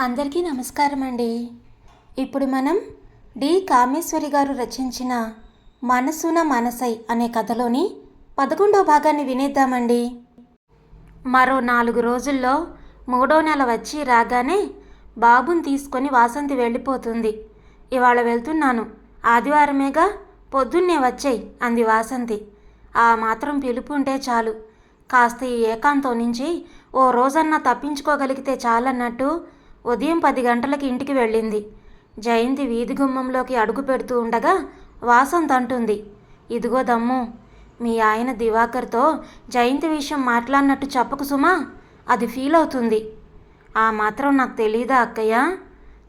అందరికీ నమస్కారం అండి. ఇప్పుడు మనం డి. కామేశ్వరి గారు రచించిన మనసున మనసై అనే కథలోని పదకొండో భాగాన్ని వినేద్దామండి. మరో నాలుగు రోజుల్లో మూడో నెల వచ్చి రాగానే బాబుని తీసుకొని వాసంతి వెళ్ళిపోతుంది. ఇవాళ వెళ్తున్నాను. ఆదివారమేగా పొద్దున్నే వచ్చాయి అంది వాసంతి. ఆ మాత్రం పిలుపు ఉంటే చాలు. కాస్త ఈ ఏకాంతం నుంచి ఓ రోజన్నా తప్పించుకోగలిగితే చాలన్నట్టు ఉదయం పది గంటలకి ఇంటికి వెళ్ళింది. జయంతి వీధి గుమ్మంలోకి అడుగు పెడుతూ ఉండగా వాసంత్ అంటుంది. ఇదిగో దమ్ము మీ ఆయన దివాకర్తో జయంతి విషయం మాట్లాడినట్టు చెప్పకు సుమా అది ఫీల్ అవుతుంది. ఆ మాత్రం నాకు తెలీదా అక్కయ్య?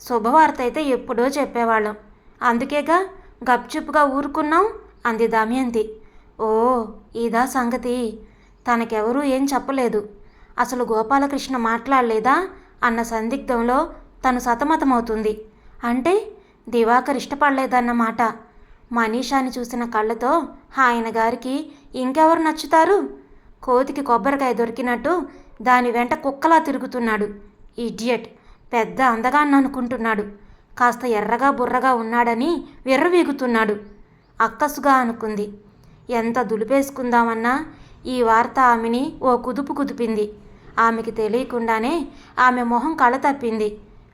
శుభవార్త అయితే ఎప్పుడో చెప్పేవాళ్ళం. అందుకేగా గప్చుప్గా ఊరుకున్నాం అంది దమయంతి. ఓ ఇదా సంగతి. తనకెవరూ ఏం చెప్పలేదు. అసలు గోపాలకృష్ణ మాట్లాడలేదా? అన్న సందిగ్ధంలో తను సతమతమవుతుంది. అంటే దివాకర్ ఇష్టపడలేదన్నమాట మనీషాని చూసిన కళ్ళతో ఆయన గారికి ఇంకెవరు నచ్చుతారు? కోతికి కొబ్బరికాయ దొరికినట్టు దాని వెంట కుక్కలా తిరుగుతున్నాడు. ఇడియట్! పెద్ద అందగాన్ని అనుకుంటున్నాడు కాస్త ఎర్రగా బుర్రగా ఉన్నాడని విర్రవీగుతున్నాడు. అక్కసుగా అనుకుంది. ఎంత దులిపేసుకుందామన్నా ఈ వార్త ఆమెని ఓ కుదుపు కుదిపింది. ఆమెకి తెలియకుండానే ఆమె మొహం కళ తప్పింది.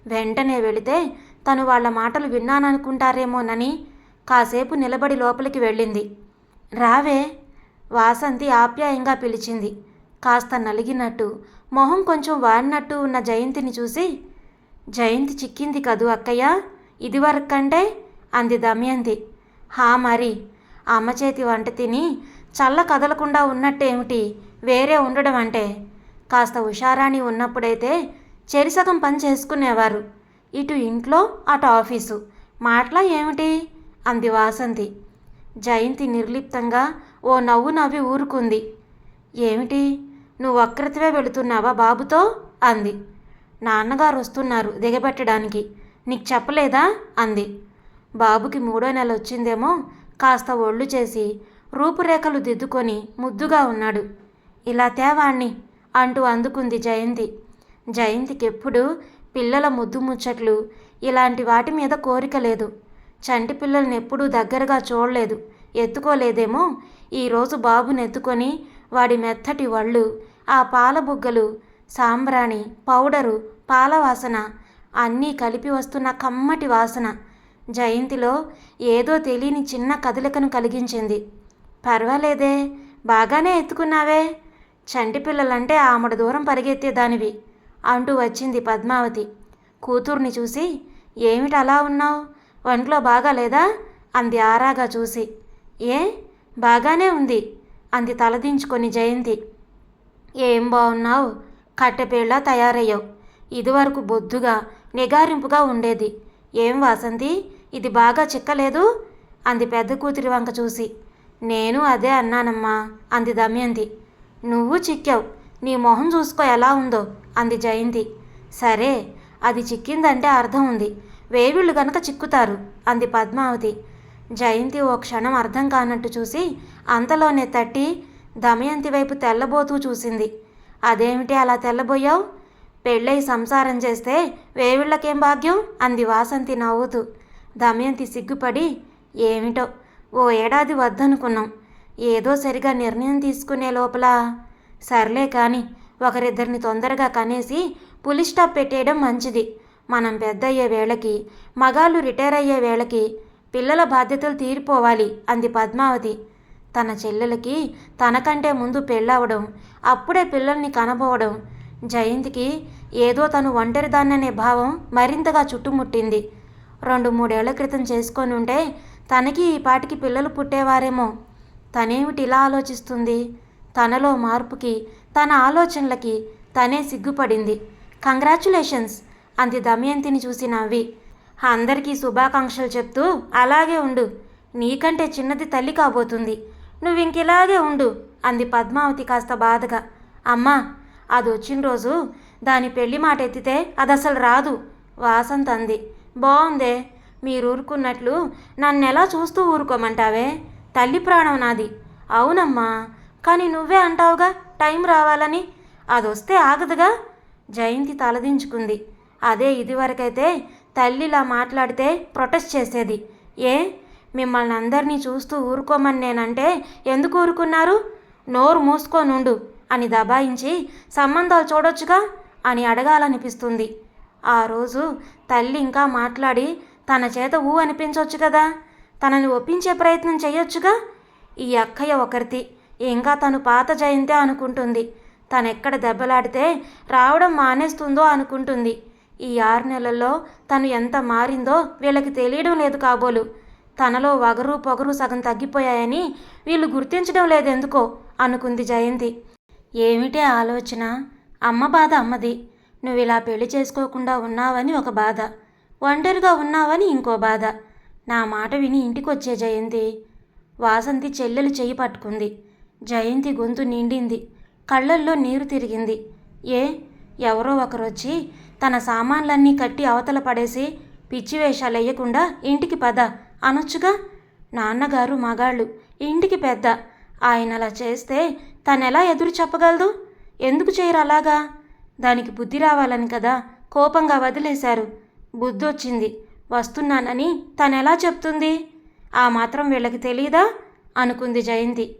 వెంటనే వెళితే తను వాళ్ళ మాటలు విన్నాననుకుంటారేమోనని కాసేపు నిలబడి లోపలికి వెళ్ళింది. రావే వాసంతి ఆప్యాయంగా పిలిచింది. కాస్త నలిగినట్టు మొహం కొంచెం వారినట్టు ఉన్న జయంతిని చూసి జయంతి చిక్కింది కదూ అక్కయ్య? ఇదివరకంటే అంది దమయంతి. హా మరి అమ్మ చేతి వంట తిని చల్ల కదలకుండా ఉన్నట్టేమిటి? వేరే ఉండడం అంటే కాస్త హుషారాణి ఉన్నప్పుడైతే చెరిసగం పని చేసుకునేవారు. ఇటు ఇంట్లో అటు ఆఫీసు. మాటలా ఏమిటి? అంది వాసంతి. జయంతి నిర్లిప్తంగా ఓ నవ్వు నవ్వి ఊరుకుంది. ఏమిటి? నువ్వు ఒక్కరితివే వెళుతున్నావా బాబుతో? అంది. నాన్నగారు వస్తున్నారు దిగబెట్టడానికి. నీకు చెప్పలేదా? అంది. బాబుకి మూడో నెల వచ్చిందేమో కాస్త ఒళ్ళు చేసి రూపురేఖలు దిద్దుకొని ముద్దుగా ఉన్నాడు. ఇలా తేవాణ్ణి. అంటూ అందుకుంది జయంతి. జయంతికి ఎప్పుడు పిల్లల ముద్దు ముచ్చట్లు ఇలాంటి వాటి మీద కోరిక లేదు. చంటి పిల్లల్ని ఎప్పుడూ దగ్గరగా చూడలేదు. ఎత్తుకోలేదేమో? ఈరోజు బాబుని ఎత్తుకొని వాడి మెత్తటి వళ్ళు ఆ పాల బుగ్గలు సాంబ్రాణి పౌడరు పాల వాసన అన్నీ కలిపి వస్తున్న కమ్మటి వాసన జయంతిలో ఏదో తెలియని చిన్న కదలికను కలిగించింది. పర్వాలేదే బాగానే ఎత్తుకున్నావే చంటి పిల్లలంటే ఆమడ దూరం పరిగెత్తేదానివి అంటూ వచ్చింది పద్మావతి. కూతుర్ని చూసి ఏమిటి అలా ఉన్నావు? ఒంట్లో బాగాలేదా అంది ఆరాగా చూసి. ఏ? బాగానే ఉంది అంది తలదించుకొని జయంతి. ఏం బాగున్నావు కట్టెపేళ్ళ తయారయ్యావు. ఇదివరకు బొద్దుగా నిగారింపుగా ఉండేది. ఏం వాసంతి? ఇది బాగా చిక్కలేదు? అంది పెద్ద కూతురి వంక చూసి. నేను అదే అన్నానమ్మా అంది దమయంతి. నువ్వు చిక్కావు. నీ మొహం చూసుకో ఎలా ఉందో అంది జయంతి. సరే అది చిక్కిందంటే అర్థం ఉంది. వేవిళ్ళు గనక చిక్కుతారు అంది పద్మావతి. జయంతి ఓ క్షణం అర్థం కానట్టు చూసి అంతలోనే తట్టి దమయంతి వైపు తెల్లబోతూ చూసింది. అదేమిటి అలా తెల్లబోయావు? పెళ్ళై సంసారం చేస్తే వేవిళ్ళకేం భాగ్యం? అంది వాసంతి నవ్వుతూ. దమయంతి సిగ్గుపడి ఏమిటో ఓ ఏడాది వద్దనుకున్నాం. ఏదో సరిగా నిర్ణయం తీసుకునే లోపల. సర్లే కానీ ఒకరిద్దరిని తొందరగా కనేసి పులి స్టాప్ పెట్టేయడం మంచిది. మనం పెద్ద అయ్యే వేళకి మగాళ్ళు రిటైర్ అయ్యే వేళకి పిల్లల బాధ్యతలు తీరిపోవాలి అంది పద్మావతి. తన చెల్లెలకి తనకంటే ముందు పెళ్ళవడం అప్పుడే పిల్లల్ని కనబోవడం జయంతికి ఏదో తను ఒంటరిదాన్ననే భావం మరింతగా చుట్టుముట్టింది. రెండు మూడేళ్ళ క్రితం చేసుకొని ఉంటే తనకి ఈ పాటికి పిల్లలు పుట్టేవారేమో. తనేమిటి ఇలా ఆలోచిస్తుంది? తనలో మార్పుకి తన ఆలోచనలకి తనే సిగ్గుపడింది. కంగ్రాచులేషన్స్! అంది దమయంతిని చూసి నవ్వి. అందరికీ శుభాకాంక్షలు చెప్తూ అలాగే ఉండు. నీకంటే చిన్నది తల్లి కాబోతుంది. నువ్వు ఇంకిలాగే ఉండు అంది పద్మావతి కాస్త బాధగా. అమ్మా అది వచ్చిన రోజు దాని పెళ్ళి మాట ఎత్తితే అది అసలు రాదు వాసంత్ అంది బాగుందే మీరు ఊరుకున్నట్లు నన్నెలా చూస్తూ ఊరుకోమంటావే? తల్లి ప్రాణం నాది. అవునమ్మా కానీ నువ్వే అంటావుగా టైం రావాలని. అదొస్తే ఆగదుగా? జయంతి తలదించుకుంది. అదే ఇదివరకైతే తల్లిలా మాట్లాడితే ప్రొటెస్ట్ చేసేది. ఏ? మిమ్మల్ని అందరినీ చూస్తూ ఊరుకోమని నేనంటే ఎందుకు ఊరుకున్నారు? నోరు మూసుకోనుండు అని దబాయించి సంబంధాలు చూడొచ్చుగా అని అడగాలనిపిస్తుంది. ఆ రోజు తల్లి ఇంకా మాట్లాడి తన చేత ఊ అనిపించవచ్చు కదా? తనని ఒప్పించే ప్రయత్నం చేయొచ్చుగా? ఈ అక్కయ్య ఒకరితి. ఇంకా తను పాత జయంతే అనుకుంటుంది. తనెక్కడ దెబ్బలాడితే రావడం మానేస్తుందో అనుకుంటుంది. ఈ ఆరు నెలల్లో తను ఎంత మారిందో వీళ్ళకి తెలియడం లేదు కాబోలు. తనలో వగరు పొగరు సగం తగ్గిపోయాయని వీళ్ళు గుర్తించడం లేదెందుకో అనుకుంది జయంతి. ఏమిటే ఆలోచన? అమ్మ బాధ అమ్మది. నువ్వు ఇలా పెళ్ళి చేసుకోకుండా ఉన్నావని ఒక బాధ. ఒంటరిగా ఉన్నావని ఇంకో బాధ. నా మాట విని ఇంటికొచ్చే జయంతి. వాసంతి చెల్లెలు చేయి పట్టుకుంది. జయంతి గొంతు నిండింది. కళ్ళల్లో నీరు తిరిగింది. ఏ? ఎవరో ఒకరొచ్చి తన సామాన్లన్నీ కట్టి అవతల పడేసి పిచ్చి వేషాలు వేయకుండా ఇంటికి పద. అనొచ్చుగా? నాన్నగారు మగాళ్ళు. ఇంటికి పెద్ద. ఆయన అలా చేస్తే తనెలా ఎదురు చెప్పగలదు? ఎందుకు చేయరు అలాగా? దానికి బుద్ధి రావాలని కదా కోపంగా వదిలేశారు. బుద్ధొచ్చింది. వస్తున్నానని తనెలా చెప్తుంది? ఆ మాత్రం వీళ్ళకి తెలీదా? అనుకుంది జయంతి.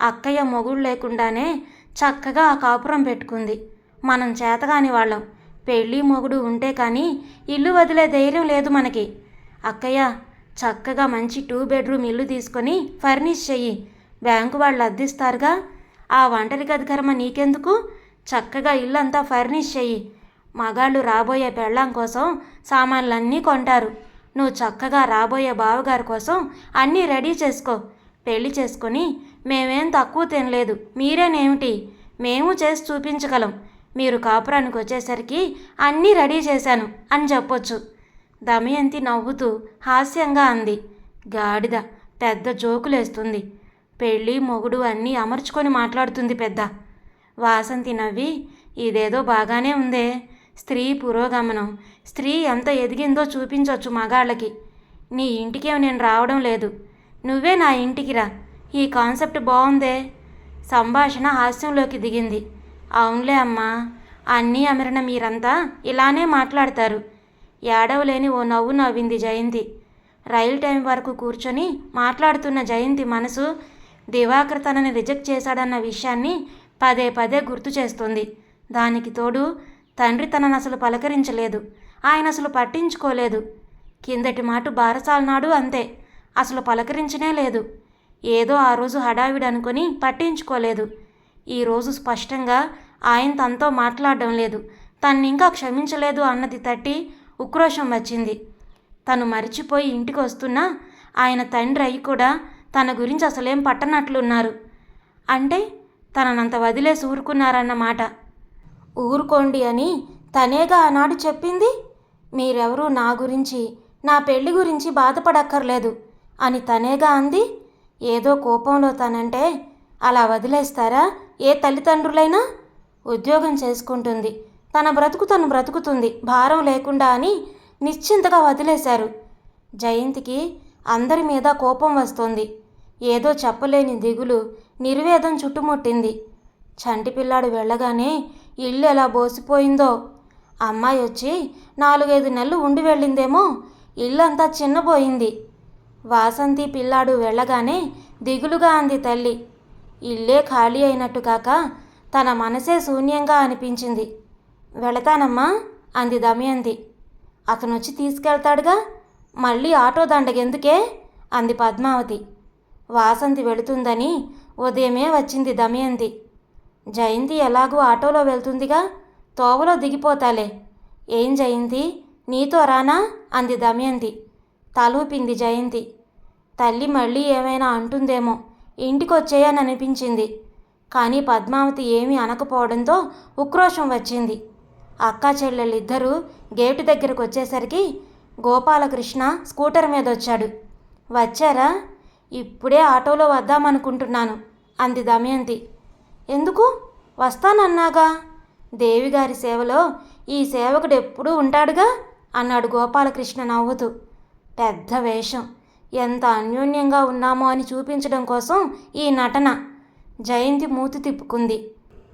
అక్కయ్య మొగుడు లేకుండానే చక్కగా ఆ కాపురం పెట్టుకుంది. మనం చేతగాని వాళ్ళం. పెళ్ళి మొగుడు ఉంటే కానీ ఇల్లు వదిలే ధైర్యం లేదు మనకి. అక్కయ్య చక్కగా మంచి టూ బెడ్రూమ్ ఇల్లు తీసుకొని ఫర్నిష్ చెయ్యి. బ్యాంకు వాళ్ళు అద్దిస్తారుగా. ఆ వంటరి గది కర్మ నీకెందుకు? చక్కగా ఇల్లంతా ఫర్నిష్ చెయ్యి. మగాళ్ళు రాబోయే పెళ్ళాం కోసం సామాన్లన్నీ కొంటారు. నువ్వు చక్కగా రాబోయే బావగారి కోసం అన్నీ రెడీ చేసుకో. పెళ్ళి చేసుకొని మేమేం తక్కువ తినలేదు. మీరేనేమిటి? మేము చేసి చూపించగలం. మీరు కాపురానికి వచ్చేసరికి అన్నీ రెడీ చేశాను అని చెప్పొచ్చు. దమయంతి నవ్వుతూ హాస్యంగా అంది. గాడిద పెద్ద జోకులేస్తుంది. పెళ్ళి మొగుడు అన్నీ అమర్చుకొని మాట్లాడుతుంది పెద్ద. వాసంతి నవ్వి ఇదేదో బాగానే ఉందే. స్త్రీ పురోగమనం. స్త్రీ ఎంత ఎదిగిందో చూపించవచ్చు మగాళ్ళకి. నీ ఇంటికేం నేను రావడం లేదు. నువ్వే నా ఇంటికి రా. ఈ కాన్సెప్ట్ బాగుందే సంభాషణ హాస్యంలోకి దిగింది. అవునులే అమ్మా. అన్నీ అమరణ మీరంతా ఇలానే మాట్లాడతారు. ఏడవలేని ఓ నవ్వు నవ్వింది జయంతి. రైలు టైం వరకు కూర్చొని మాట్లాడుతున్న జయంతి మనసు దివాకర్ తనని రిజెక్ట్ చేశాడన్న విషయాన్ని పదే పదే గుర్తు చేస్తుంది. దానికి తోడు తండ్రి తనను అసలు పలకరించలేదు. ఆయన అసలు పట్టించుకోలేదు. కిందటి మాట బారసాల నాడు అంతే. అసలు పలకరించనే లేదు. ఏదో ఆ రోజు హడావిడి అనుకొని పట్టించుకోలేదు ఈరోజు స్పష్టంగా ఆయన తనతో మాట్లాడడం లేదు. తన్ని ఇంకా క్షమించలేదు అన్నది తట్టి ఉక్రోషం వచ్చింది. తను మరిచిపోయి ఇంటికి వస్తున్నా ఆయన తండ్రి అయి కూడా తన గురించి అసలేం పట్టనట్లున్నారు. అంటే తననంత వదిలేసి ఊరుకున్నారన్నమాట. ఊరుకోండి అని తనేగా ఆనాడు చెప్పింది. మీరెవరూ నా గురించి నా పెళ్ళి గురించి బాధపడక్కర్లేదు అని తనేగా అంది. ఏదో కోపంలో తనంటే అలా వదిలేస్తారా? ఏ తల్లిదండ్రులైనా ఉద్యోగం చేసుకుంటుంది. తన బ్రతుకు తను బ్రతుకుతుంది. భారం లేకుండా అని నిశ్చింతగా వదిలేశారు. జయంతికి అందరి మీద కోపం వస్తోంది. ఏదో చెప్పలేని దిగులు నిర్వేదం చుట్టుముట్టింది. చంటి పిల్లాడు వెళ్ళగానే ఇల్లు ఎలా బోసిపోయిందో? అమ్మాయి వచ్చి నాలుగైదు నెలలు ఉండి వెళ్ళిందేమో ఇల్లంతా చిన్నపోయింది వాసంతి పిల్లాడు వెళ్ళగానే దిగులుగా అంది తల్లి. ఇల్లే ఖాళీ అయినట్టు కాక తన మనసే శూన్యంగా అనిపించింది. వెళతానమ్మా అంది దమయంతి. అతనొచ్చి తీసుకెళ్తాడుగా? మళ్ళీ ఆటో దండగెందుకే అంది పద్మావతి. వాసంతి వెళుతుందని ఉదయమే వచ్చింది దమయంతి. జయంతి ఎలాగూ ఆటోలో వెళ్తుందిగా? తోవలో దిగిపోతాలే. ఏం జయంతి? నీతో రానా? అంది దమయంతి. తలూపింది జయంతి. తల్లి మళ్ళీ ఏమైనా అంటుందేమో. ఇంటికొచ్చేయని అనిపించింది కానీ పద్మావతి ఏమీ అనకపోవడంతో ఉక్రోషం వచ్చింది. అక్కా చెల్లెళ్ళిద్దరూ గేటు దగ్గరకు వచ్చేసరికి గోపాలకృష్ణ స్కూటర్ మీద వచ్చాడు వచ్చారా? ఇప్పుడే ఆటోలో వద్దామనుకుంటున్నాను అంది దమయంతి. ఎందుకు? వస్తానన్నాగా. దేవిగారి సేవలో ఈ సేవకుడు ఎప్పుడూ ఉంటాడుగా? అన్నాడు గోపాలకృష్ణ నవ్వుతూ. పెద్ద వేషం. ఎంత అన్యోన్యంగా ఉన్నామో అని చూపించడం కోసం ఈ నటన. జయంతి మూతి తిప్పుకుంది.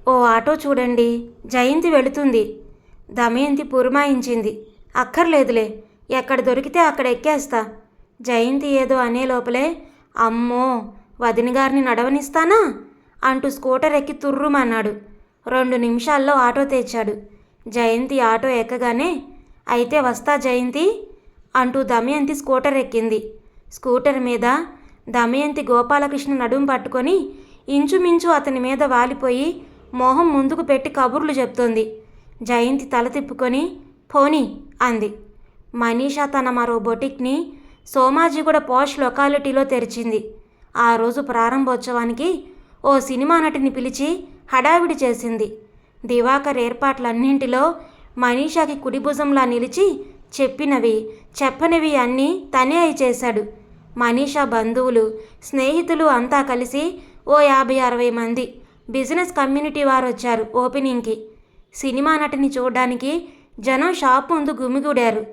ఓ ఆటో చూడండి. జయంతి వెళుతుంది. దమయంతి పురమాయించింది. అక్కర్లేదులే. ఎక్కడ దొరికితే అక్కడ ఎక్కేస్తా. జయంతి ఏదో అనే లోపలే. అమ్మో! వదిన గారిని నడవనిస్తానా? అంటూ స్కూటర్ ఎక్కి తుర్రుమన్నాడు. రెండు నిమిషాల్లో ఆటో తెచ్చాడు. జయంతి ఆటో ఎక్కగానే అయితే వస్తా జయంతి అంటూ దమయంతి స్కూటర్ ఎక్కింది. స్కూటర్ మీద దమయంతి గోపాలకృష్ణ నడుం పట్టుకొని ఇంచుమించు అతని మీద వాలిపోయి మొహం ముందుకు పెట్టి కబుర్లు చెప్తోంది. జయంతి తల తిప్పుకొని పోనీ అంది. మనీషా తన మరో బొటిక్ని సోమాజీగూడ పోష్ లొకాలిటీలో తెరిచింది. ఆ రోజు ప్రారంభోత్సవానికి ఓ సినిమా నటిని పిలిచి హడావిడి చేసింది. దివాకర్ ఏర్పాట్లన్నింటిలో మనీషాకి కుడి భుజంలా నిలిచి చెప్పినవి చెప్పనివి అన్నీ తనే అయి చేశాడు. మనీషా బంధువులు స్నేహితులు అంతా కలిసి ఓ యాభై అరవై మంది బిజినెస్ కమ్యూనిటీ వారు వచ్చారు ఓపెనింగ్కి. సినిమా నటిని చూడడానికి జనం షాప్ ముందు గుమిగూడారు.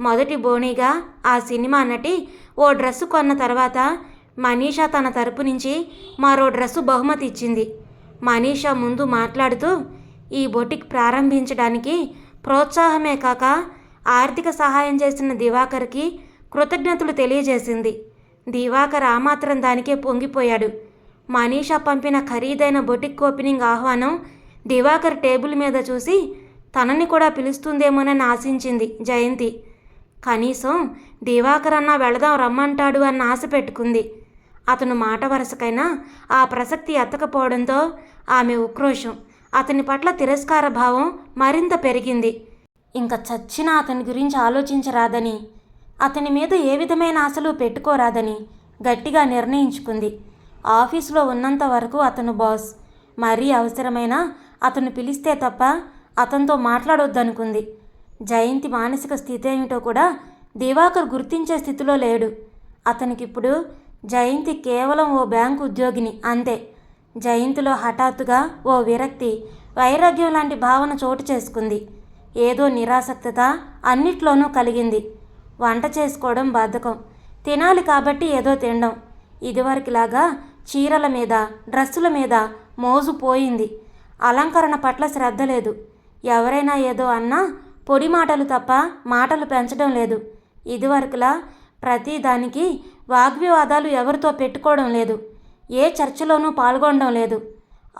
మొదటి బోనీగా ఆ సినిమా నటి ఓ డ్రెస్సు కొన్న తర్వాత మనీషా తన తరపు నుంచి మరో డ్రెస్సు బహుమతి ఇచ్చింది. మనీషా ముందు మాట్లాడుతూ ఈ బొటిక్ ప్రారంభించడానికి ప్రోత్సాహమే కాక ఆర్థిక సహాయం చేసిన దివాకర్కి కృతజ్ఞతలు తెలియజేసింది. దివాకర్ ఆ మాత్రం దానికే పొంగిపోయాడు. మనీషా పంపిన ఖరీదైన బొటిక్ ఓపెనింగ్ ఆహ్వానం దివాకర్ టేబుల్ మీద చూసి తనని కూడా పిలుస్తుందేమోనని ఆశించింది జయంతి. కనీసం దివాకర్ అన్న వెళదాం రమ్మంటాడు అన్న ఆశ పెట్టుకుంది. అతను మాట వరుసకైనా ఆ ప్రసక్తి ఎత్తకపోవడంతో ఆమె ఉక్రోషం అతని పట్ల తిరస్కార భావం మరింత పెరిగింది. ఇంకా చచ్చిన అతని గురించి ఆలోచించరాదని అతని మీద ఏ విధమైన ఆశలు పెట్టుకోరాదని గట్టిగా నిర్ణయించుకుంది. ఆఫీసులో ఉన్నంత వరకు అతను బాస్. మరీ అవసరమైన అతను పిలిస్తే తప్ప అతనితో మాట్లాడొద్దనుకుంది. జయంతి మానసిక స్థితి ఏమిటో కూడా దివాకర్ గుర్తించే స్థితిలో లేడు. అతనికిప్పుడు జయంతి కేవలం ఓ బ్యాంకు ఉద్యోగిని అంతే. జయంతిలో హఠాత్తుగా ఓ విరక్తి వైరాగ్యం లాంటి భావన చోటు చేసుకుంది. ఏదో నిరాసక్తత అన్నిట్లోనూ కలిగింది. వంట చేసుకోవడం బద్ధకం తినాలి కాబట్టి ఏదో తినడం. ఇదివరకులాగా చీరల మీద డ్రెస్సుల మీద మోజు పోయింది. అలంకరణ పట్ల శ్రద్ధ లేదు. ఎవరైనా ఏదో అన్నా పొడి మాటలు తప్ప మాటలు పెంచడం లేదు. ఇదివరకులా ప్రతి దానికి వాగ్వివాదాలు ఎవరితో పెట్టుకోవడం లేదు ఏ చర్చలోనూ పాల్గొనడం లేదు.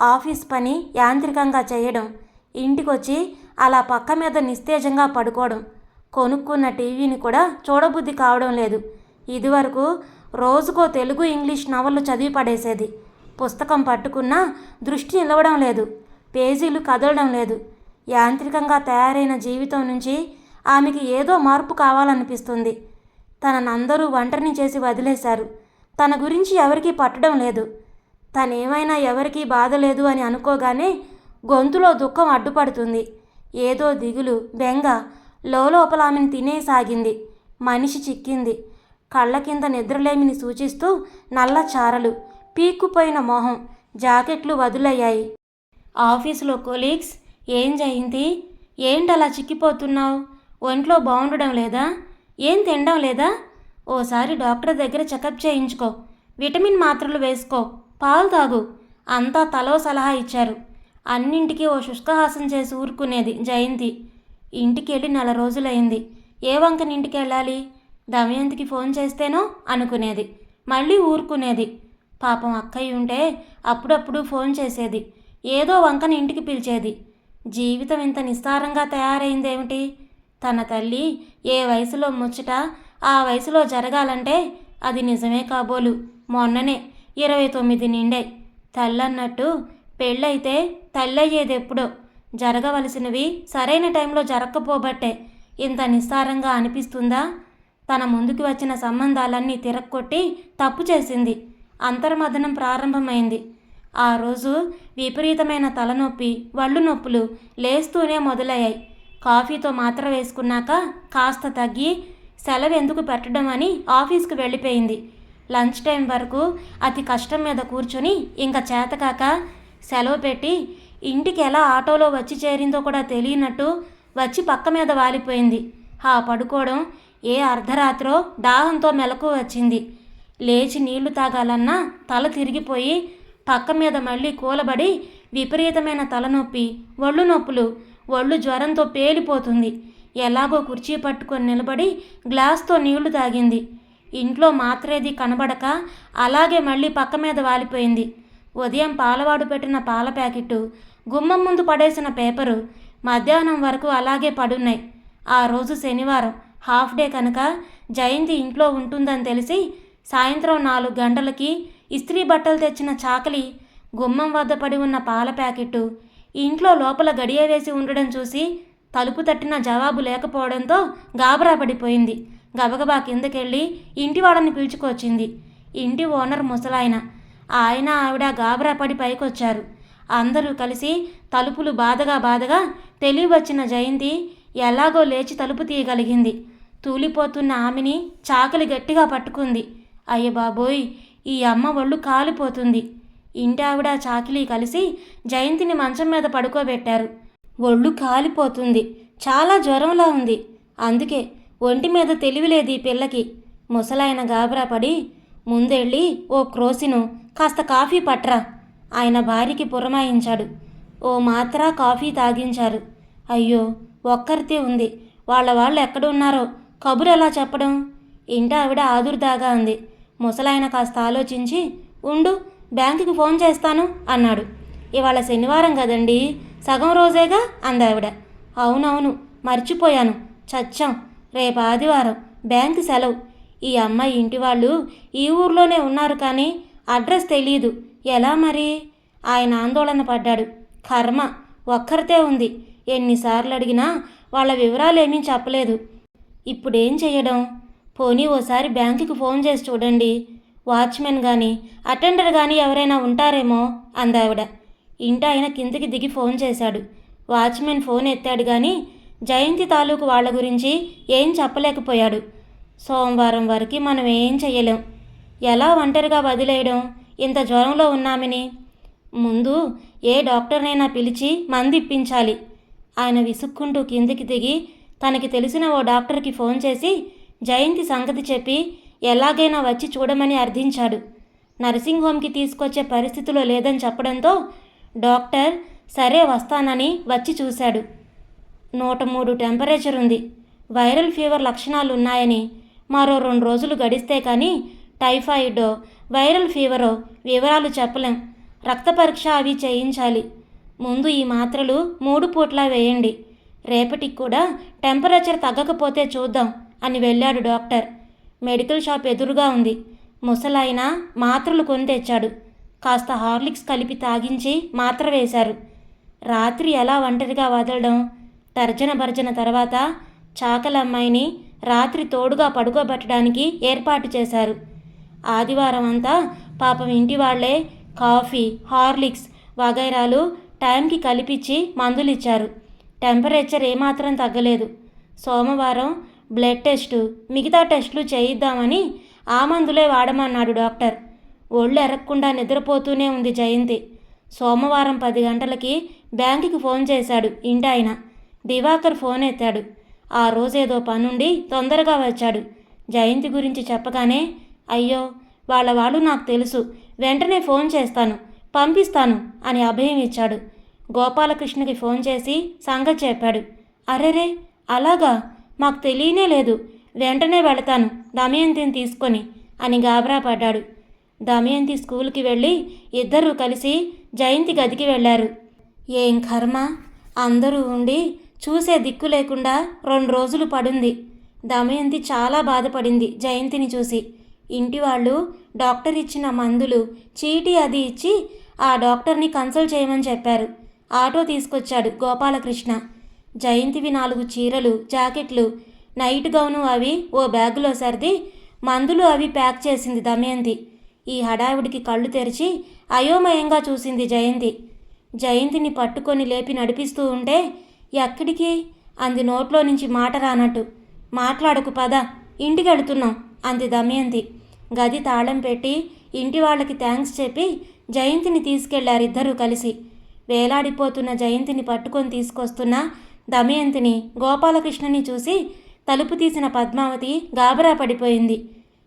ఆఫీస్ పని యాంత్రికంగా చేయడం ఇంటికొచ్చి అలా పక్క మీద నిస్తేజంగా పడుకోవడం కొనుక్కున్న టీవీని కూడా చూడబుద్ధి కావడం లేదు. ఇదివరకు రోజుకో తెలుగు ఇంగ్లీష్ నవళ్ళు చదివి పడేసేది. పుస్తకం పట్టుకున్నా దృష్టి నిలవడం లేదు పేజీలు కదలడం లేదు. యాంత్రికంగా తయారైన జీవితం నుంచి ఆమెకి ఏదో మార్పు కావాలనిపిస్తుంది. తననందరూ ఒంటరిని చేసి వదిలేశారు. తన గురించి ఎవరికీ పట్టడం లేదు. తనేమైనా ఎవరికీ బాధ లేదు అని అనుకోగానే గొంతులో దుఃఖం అడ్డుపడుతుంది. ఏదో దిగులు బెంగ లోపల ఆమెను తినేసాగింది. మనిషి చిక్కింది. కళ్ళ కింద నిద్రలేమిని సూచిస్తూ నల్ల చారలు పీక్కుపోయిన మొహం జాకెట్లు వదులయ్యాయి. ఆఫీసులో కొలీగ్స్ ఏం జయింది ఏంటలా చిక్కిపోతున్నావు? ఒంట్లో బాగుండడం లేదా? ఏం తినడం లేదా? ఓసారి డాక్టర్ దగ్గర చెకప్ చేయించుకో. విటమిన్ మాత్రలు వేసుకో. పాలు తాగు. అంతా తలో సలహా ఇచ్చారు. అన్నింటికీ ఓ శుష్కహాసం చేసి ఊరుకునేది జయంతి. ఇంటికి వెళ్ళి నెల రోజులైంది. ఏ వంకని ఇంటికి వెళ్ళాలి దమయంతికి ఫోన్ చేస్తేనో అనుకునేది. మళ్ళీ ఊరుకునేది. పాపం అక్కయ్య ఉంటే అప్పుడప్పుడు ఫోన్ చేసేది. ఏదో వంకని ఇంటికి పిలిచేది. జీవితం ఇంత నిస్సారంగా తయారైందేమిటి? తన తల్లి ఏ వయసులో ముచ్చట ఆ వయసులో జరగాలంటే అది నిజమే కాబోలు. మొన్ననే ఇరవై తొమ్మిది నిండే. తల్లన్నట్టు పెళ్ళైతే తల్లయ్యేది ఎప్పుడో జరగవలసినవి సరైన టైంలో జరగకపోబట్టే ఇంత నిస్సారంగా అనిపిస్తుందా? తన ముందుకు వచ్చిన సంబంధాలన్నీ తిరక్కొట్టి తప్పు చేసింది. అంతర్మదనం ప్రారంభమైంది. ఆ రోజు విపరీతమైన తలనొప్పి వళ్ళు నొప్పులు లేస్తూనే మొదలయ్యాయి. కాఫీతో మాత్ర వేసుకున్నాక కాస్త తగ్గి సెలవు ఎందుకు పెట్టడం అని ఆఫీస్కి వెళ్ళిపోయింది. లంచ్ టైం వరకు అతి కష్టం మీద కూర్చొని ఇంకా చేతకాక సెలవు పెట్టి ఇంటికి ఎలా ఆటోలో వచ్చి చేరిందో కూడా తెలియనట్టు వచ్చి పక్క మీద వాలిపోయింది. ఆ పడుకోవడం ఏ అర్ధరాత్రో దాహంతో మెలకు వచ్చింది. లేచి నీళ్ళు తాగాలన్నా తల తిరిగిపోయి పక్క మీద మళ్ళీ కూలబడి విపరీతమైన తలనొప్పి ఒళ్ళు నొప్పులు ఒళ్ళు జ్వరంతో పేలిపోతుంది. ఎలాగో కుర్చీ పట్టుకొని నిలబడి గ్లాస్తో నీళ్ళు తాగింది. ఇంట్లో మాత్రేది కనబడక అలాగే మళ్ళీ పక్క మీద వాలిపోయింది. ఉదయం పాలవాడు పెట్టిన పాల ప్యాకెట్టు గుమ్మం ముందు పడేసిన పేపరు మధ్యాహ్నం వరకు అలాగే పడున్నాయి. ఆ రోజు శనివారం హాఫ్ డే కనుక జయంతి ఇంట్లో ఉంటుందని తెలిసి సాయంత్రం నాలుగు గంటలకి ఇస్త్రీ బట్టలు తెచ్చిన చాకలి గుమ్మం వద్ద పడి ఉన్న పాల ప్యాకెట్టు ఇంట్లో లోపల గడియ వేసి ఉండడం చూసి తలుపు తట్టిన జవాబు లేకపోవడంతో గాబరా పడిపోయింది. గబగబా కిందకెళ్ళి ఇంటి వాళ్ళని పిలుచుకొచ్చింది. ఇంటి ఓనర్ ముసలాయన. ఆయన ఆవిడ గాబరా పడి పైకొచ్చారు. అందరూ కలిసి తలుపులు బాధగా బాధగా తెలియవచ్చిన జయంతి ఎలాగో లేచి తలుపు తీయగలిగింది. తూలిపోతున్న ఆమెని చాకలి గట్టిగా పట్టుకుంది. అయ్య బాబోయ్ ఈ అమ్మ ఒళ్ళు కాలిపోతుంది. ఇంటి ఆవిడ చాకిలి కలిసి జయంతిని మంచం మీద పడుకోబెట్టారు. ఒళ్ళు కాలిపోతుంది. చాలా జ్వరంలా ఉంది. అందుకే ఒంటి మీద తెలివిలేదు ఈ పిల్లకి. ముసలాయన గాబరా పడి ముందెళ్ళి ఓ క్రోసిను కాస్త కాఫీ పట్రా ఆయన భార్యకి పురమాయించాడు. ఓ మాత్ర కాఫీ తాగించారు. అయ్యో ఒక్కరితే ఉంది. వాళ్ళ వాళ్ళు ఎక్కడున్నారో కబురు ఎలా చెప్పడం? ఇంట ఆవిడ ఆదుర్దాగా ఉంది. ముసలాయన కాస్త ఆలోచించి ఉండు బ్యాంకుకి ఫోన్ చేస్తాను అన్నాడు. ఇవాళ శనివారం కదండి సగం రోజేగా అందావిడ. అవునవును మర్చిపోయాను. చచ్చాం. రేపు ఆదివారం బ్యాంకు సెలవు. ఈ అమ్మాయి ఇంటి వాళ్ళు ఈ ఊర్లోనే ఉన్నారు కానీ అడ్రస్ తెలియదు ఎలా మరి? ఆయన ఆందోళన పడ్డాడు. కర్మ ఒక్కరితే ఉంది. ఎన్నిసార్లు అడిగినా వాళ్ళ వివరాలు ఏమీ చెప్పలేదు. ఇప్పుడేం చేయడం పోనీ ఓసారి బ్యాంకుకి ఫోన్ చేసి చూడండి. వాచ్మెన్ కానీ అటెండర్ కానీ ఎవరైనా ఉంటారేమో అందావిడ. ఇంట ఆయన కిందకి దిగి ఫోన్ చేశాడు. వాచ్మెన్ ఫోన్ ఎత్తాడు కానీ జయంతి తాలూకు వాళ్ళ గురించి ఏం చెప్పలేకపోయాడు. సోమవారం వరకు మనం ఏం చెయ్యలేం. ఎలా ఒంటరిగా వదిలేయడం? ఇంత జ్వరంలో ఉన్నామని. ముందు ఏ డాక్టర్నైనా పిలిచి మందిప్పించాలి. ఆయన విసుక్కుంటూ కిందికి దిగి తనకి తెలిసిన ఓ డాక్టర్కి ఫోన్ చేసి జయంతి సంగతి చెప్పి ఎలాగైనా వచ్చి చూడమని అర్థించాడు. నర్సింగ్ హోమ్కి తీసుకొచ్చే పరిస్థితిలో లేదని చెప్పడంతో డాక్టర్ సరే వస్తానని వచ్చి చూశాడు. నూట మూడు టెంపరేచర్ ఉంది. వైరల్ ఫీవర్ లక్షణాలు ఉన్నాయని మరో రెండు రోజులు గడిస్తే కానీ టైఫాయిడో వైరల్ ఫీవరో వివరాలు చెప్పలేం. రక్త పరీక్ష అవి చేయించాలి. ముందు ఈ మాత్రలు మూడు పూట్లా వేయండి. రేపటికి కూడా టెంపరేచర్ తగ్గకపోతే చూద్దాం అని వెళ్ళాడు డాక్టర్. మెడికల్ షాప్ ఎదురుగా ఉంది. ముసలాయన మాత్రలు కొని తెచ్చాడు. కాస్త హార్లిక్స్ కలిపి తాగించి మాత్ర వేశారు. రాత్రి ఎలా ఒంటరిగా వదలడం? తర్జన భర్జన తర్వాత చాకలమ్మాయిని రాత్రి తోడుగా పడుకోబెట్టడానికి ఏర్పాటు చేశారు. ఆదివారం అంతా పాపం ఇంటి వాళ్ళే కాఫీ హార్లిక్స్ వగైరాలు టైంకి కలిపిచ్చి మందులు ఇచ్చారు టెంపరేచర్ ఏమాత్రం తగ్గలేదు. సోమవారం బ్లడ్ టెస్టు మిగతా టెస్టులు చేయిద్దామని ఆ మందులే వాడమన్నాడు డాక్టర్. ఒళ్ళు ఎరగకుండా నిద్రపోతూనే ఉంది జయంతి. సోమవారం పది గంటలకి బ్యాంకుకి ఫోన్ చేశాడు ఇంటాయన దివాకర్ ఫోన్ ఎత్తాడు. ఆ రోజేదో పనుండి తొందరగా వచ్చాడు. జయంతి గురించి చెప్పగానే అయ్యో వాళ్ళ వాళ్ళు నాకు తెలుసు. వెంటనే ఫోన్ చేస్తాను పంపిస్తాను అని అభయం ఇచ్చాడు. గోపాలకృష్ణకి ఫోన్ చేసి సంగతి చెప్పాడు. అరెరే అలాగా? మాకు తెలియనే లేదు. వెంటనే వెళతాను. దమయంతిని తీసుకొని అని గాబరా పడ్డాడు. దమయంతి స్కూల్కి వెళ్ళి ఇద్దరూ కలిసి జయంతి గదికి వెళ్ళారు. ఏం కర్మ? అందరూ ఉండి చూసే దిక్కు లేకుండా రెండు రోజులు పడుంది. దమయంతి చాలా బాధపడింది జయంతిని చూసి. ఇంటి వాళ్ళు డాక్టర్ ఇచ్చిన మందులు చీటీ అది ఇచ్చి ఆ డాక్టర్ని కన్సల్ట్ చేయమని చెప్పారు. ఆటో తీసుకొచ్చాడు గోపాలకృష్ణ. జయంతివి నాలుగు చీరలు జాకెట్లు నైట్ గౌను అవి ఓ బ్యాగులో సర్ది మందులు అవి ప్యాక్ చేసింది దమయంతి. ఈ హడావిడికి కళ్ళు తెరిచి అయోమయంగా చూసింది జయంతి. జయంతిని పట్టుకొని లేపి నడిపిస్తూ ఉంటే ఎక్కడికి? అంది నోట్లో నుంచి మాట రానట్టు. మాట్లాడకు పద ఇంటికి వెళుతున్నాం అంది దమయంతి. గది తాళం పెట్టి ఇంటి వాళ్ళకి థ్యాంక్స్ చెప్పి జయంతిని తీసుకెళ్ళారు ఇద్దరూ కలిసి. వేలాడిపోతున్న జయంతిని పట్టుకొని తీసుకొస్తున్న దమయంతిని గోపాలకృష్ణని చూసి తలుపు తీసిన పద్మావతి గాబరా పడిపోయింది.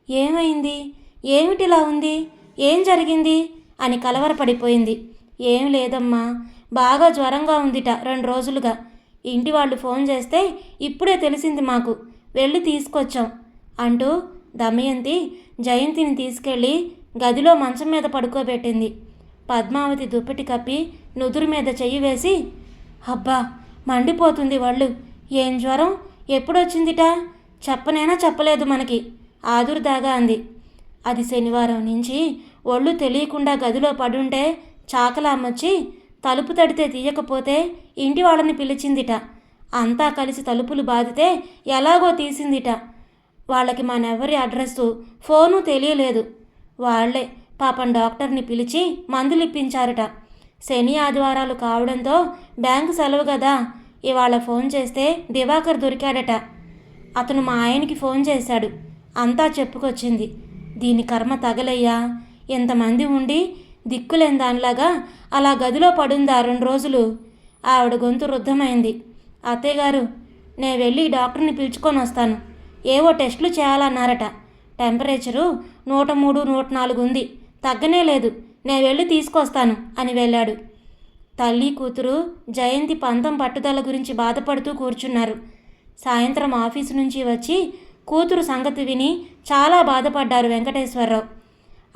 ఏమైంది? ఏమిటిలా ఉంది? ఏం జరిగింది? అని కలవరపడిపోయింది. ఏం లేదమ్మా బాగా జ్వరంగా ఉందిట రెండు రోజులుగా. ఇంటి వాళ్ళు ఫోన్ చేస్తే ఇప్పుడే తెలిసింది మాకు. వెళ్ళి తీసుకొచ్చాం అంటూ దమయంతి జయంతిని తీసుకెళ్ళి గదిలో మంచం మీద పడుకోబెట్టింది. పద్మావతి దుప్పటి కప్పి నుదురు మీద చెయ్యి వేసి అబ్బా మండిపోతుంది వాళ్ళు. ఏం జ్వరం? ఎప్పుడొచ్చిందిట? చెప్పనైనా చెప్పలేదు మనకి. ఆదురుదాగా అంది. అది శనివారం నుంచి ఒళ్ళు తెలియకుండా గదిలో పడుంటే చాకలామొచ్చి తలుపు తడితే తీయకపోతే ఇంటి వాళ్ళని పిలిచిందిట. అంతా కలిసి తలుపులు బాదితే ఎలాగో తీసిందిట. వాళ్ళకి మనెవరి అడ్రస్సు ఫోను తెలియలేదు. వాళ్ళే పాపం డాక్టర్ని పిలిచి మందులు ఇప్పించారట శని ఆదివారాలు కావడంతో బ్యాంకు సెలవు కదా. ఇవాళ ఫోన్ చేస్తే దివాకర్ దొరికాడట. అతను మా ఆయనకి ఫోన్ చేశాడు. అంతా చెప్పుకొచ్చింది. దీని కర్మ తగలయ్యా. ఎంతమంది ఉండి దిక్కులేని దానిలాగా అలా గదిలో పడుందా రెండు రోజులు? ఆవిడ గొంతు రుద్ధమైంది. అత్తయ్యగారు నేను వెళ్ళి డాక్టర్ని పిలుచుకొని వస్తాను. ఏవో టెస్టులు చేయాలన్నారట. టెంపరేచరు నూట మూడు నూట నాలుగు ఉంది. తగ్గనే లేదు. నేను వెళ్ళి తీసుకొస్తాను అని వెళ్ళాడు. తల్లి కూతురు జయంతి పంతం పట్టుదల గురించి బాధపడుతూ కూర్చున్నారు. సాయంత్రం ఆఫీసు నుంచి వచ్చి కూతురు సంగతి విని చాలా బాధపడ్డారు వెంకటేశ్వరరావు.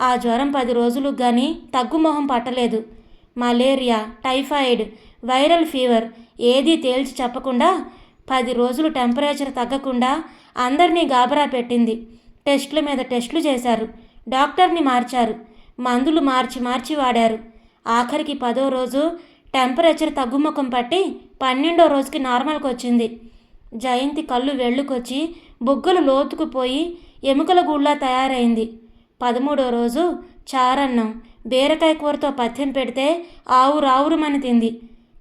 ఆ జ్వరం పది రోజులకు కానీ తగ్గుమొహం పట్టలేదు. మలేరియా టైఫాయిడ్ వైరల్ ఫీవర్ ఏదీ తేల్చి చెప్పకుండా పది రోజులు టెంపరేచర్ తగ్గకుండా అందరినీ గాబరా పెట్టింది. టెస్టుల మీద టెస్టులు చేశారు. డాక్టర్ని మార్చారు. మందులు మార్చి మార్చి వాడారు. ఆఖరికి పదో రోజు టెంపరేచర్ తగ్గుముఖం పట్టి పన్నెండో రోజుకి నార్మల్కి వచ్చింది. జయంతి కళ్ళు వెళ్ళుకొచ్చి బుగ్గలు లోతుకుపోయి ఎముకల గూళ్ళ తయారైంది. పదమూడో రోజు చారన్నం బీరకాయ కూరతో పథ్యం పెడితే ఆవురావురుమని తింది.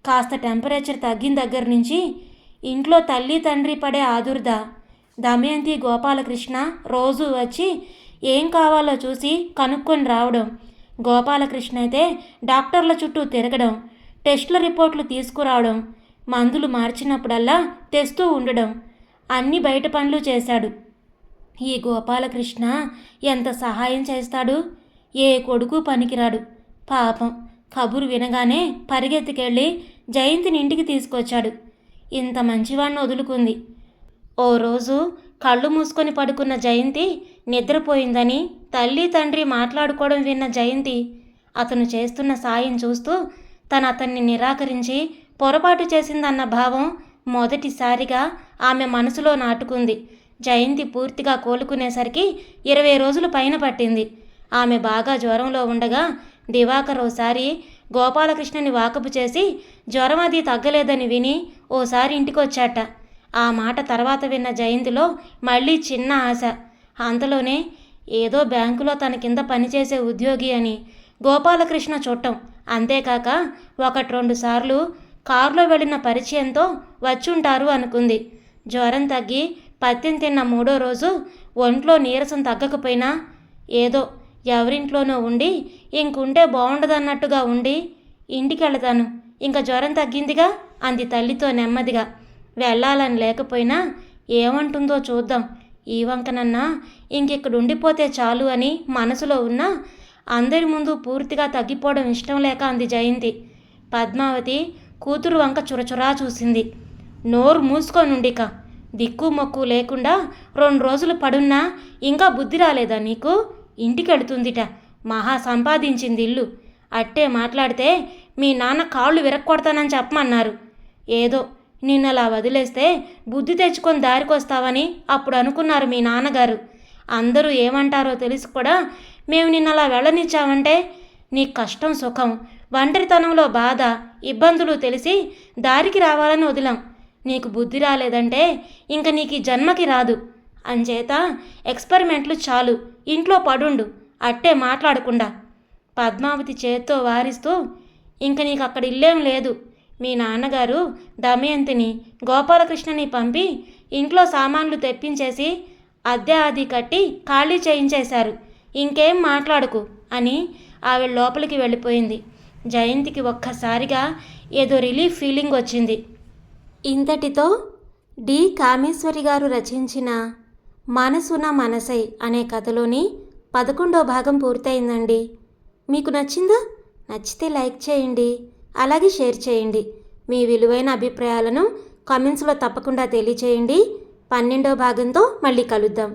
కాస్త టెంపరేచర్ తగ్గిన దగ్గర నుంచి ఇంట్లో తల్లి తండ్రి పడే ఆదుర్ద దమయంతి గోపాలకృష్ణ రోజు వచ్చి ఏం కావాలో చూసి కనుక్కొని రావడం. గోపాలకృష్ణ అయితే డాక్టర్ల చుట్టూ తిరగడం టెస్టుల రిపోర్ట్లు తీసుకురావడం మందులు మార్చినప్పుడల్లా తెస్తూ ఉండడం. అన్ని బయట పనులు చేశాడు. ఈ గోపాలకృష్ణ ఎంత సహాయం చేస్తాడు? ఏ కొడుకు పనికిరాడు? పాపం కబురు వినగానే పరిగెత్తుకెళ్ళి జయంతిని ఇంటికి తీసుకొచ్చాడు. ఇంత మంచివాణ్ణి వదులుకుంది. ఓ రోజు కళ్ళు మూసుకొని పడుకున్న జయంతి నిద్రపోయిందని తల్లి తండ్రి మాట్లాడుకోవడం విన్న జయంతి అతను చేస్తున్న సాయం చూస్తూ తను అతన్ని నిరాకరించి పొరపాటు చేసిందన్న భావం మొదటిసారిగా ఆమె మనసులో నాటుకుంది. జయంతి పూర్తిగా కోలుకునేసరికి ఇరవై రోజులు పైన పట్టింది. ఆమె బాగా జ్వరంలో ఉండగా దివాకర్ ఓసారి గోపాలకృష్ణని వాకపు చేసి జ్వరం అది తగ్గలేదని విని ఓసారి ఇంటికొచ్చాట. ఆ మాట తర్వాత విన్న జయంతిలో మళ్ళీ చిన్న ఆశ. అంతలోనే ఏదో బ్యాంకులో తన కింద పనిచేసే ఉద్యోగి అని గోపాలకృష్ణ చూడటం అంతేకాక ఒకటి రెండు సార్లు కారులో వెళ్ళిన పరిచయంతో వచ్చుంటారు అనుకుంది. జ్వరం తగ్గి పత్యం తిన్న మూడో రోజు ఒంట్లో నీరసం తగ్గకపోయినా ఏదో ఎవరింట్లోనో ఉండి ఇంకుంటే బాగుండదన్నట్టుగా ఉండి ఇంటికి ఇంకా జ్వరం తగ్గిందిగా? అంది తల్లితో నెమ్మదిగా. వెళ్ళాలని లేకపోయినా ఏమంటుందో చూద్దాం. ఈ వంకనన్నా ఇంకెక్కడ ఉండిపోతే చాలు అని మనసులో ఉన్నా అందరి ముందు పూర్తిగా తగ్గిపోవడం ఇష్టం లేక అంది జయంతి. పద్మావతి కూతురు వంక చురచురా చూసింది. నోరు మూసుకోనుండిక. దిక్కు మొక్కు లేకుండా రెండు రోజులు పడున్నా ఇంకా బుద్ధి రాలేదా నీకు? ఇంటికెడుతుందిట మహా సంపాదించింది ఇల్లు అట్టే మాట్లాడితే మీ నాన్న కాళ్ళు విరక్కొడతానని చెప్పమన్నారు. ఏదో నిన్నలా వదిలేస్తే బుద్ధి తెచ్చుకొని దారికొస్తావని అప్పుడు అనుకున్నారు మీ నాన్నగారు. అందరూ ఏమంటారో తెలిసి కూడా మేము నిన్నలా వెళ్ళనిచ్చామంటే నీ కష్టం సుఖం ఒంటరితనంలో బాధ ఇబ్బందులు తెలిసి దారికి రావాలని వదిలాం. నీకు బుద్ధి రాలేదంటే ఇంక నీకు ఈ జన్మకి రాదు. అంచేత ఎక్స్పెరిమెంట్లు చాలు ఇంట్లో పడుండు అట్టే మాట్లాడకుండా. పద్మావతి చేత్తో వారిస్తూ ఇంక నీకు అక్కడ ఇల్లేం లేదు మీ నాన్నగారు దమయంతిని గోపాలకృష్ణని పంపి ఇంట్లో సామాన్లు తెప్పించేసి అద్దె అది కట్టి ఖాళీ చేయించేశారు. ఇంకేం మాట్లాడుకు అని ఆవిడ లోపలికి వెళ్ళిపోయింది. జయంతికి ఒక్కసారిగా ఏదో రిలీఫ్ ఫీలింగ్ వచ్చింది. ఇంతటితో డి. కామేశ్వరి గారు రచించిన మనసున మనసై అనే కథలోని పదకొండో భాగం పూర్తయిందండి. మీకు నచ్చిందా? నచ్చితే లైక్ చేయండి. అలాగే షేర్ చేయండి. మీ విలువైన అభిప్రాయాలను కామెంట్స్లో తప్పకుండా తెలియచేయండి. పన్నెండో భాగంతో మళ్ళీ కలుద్దాం.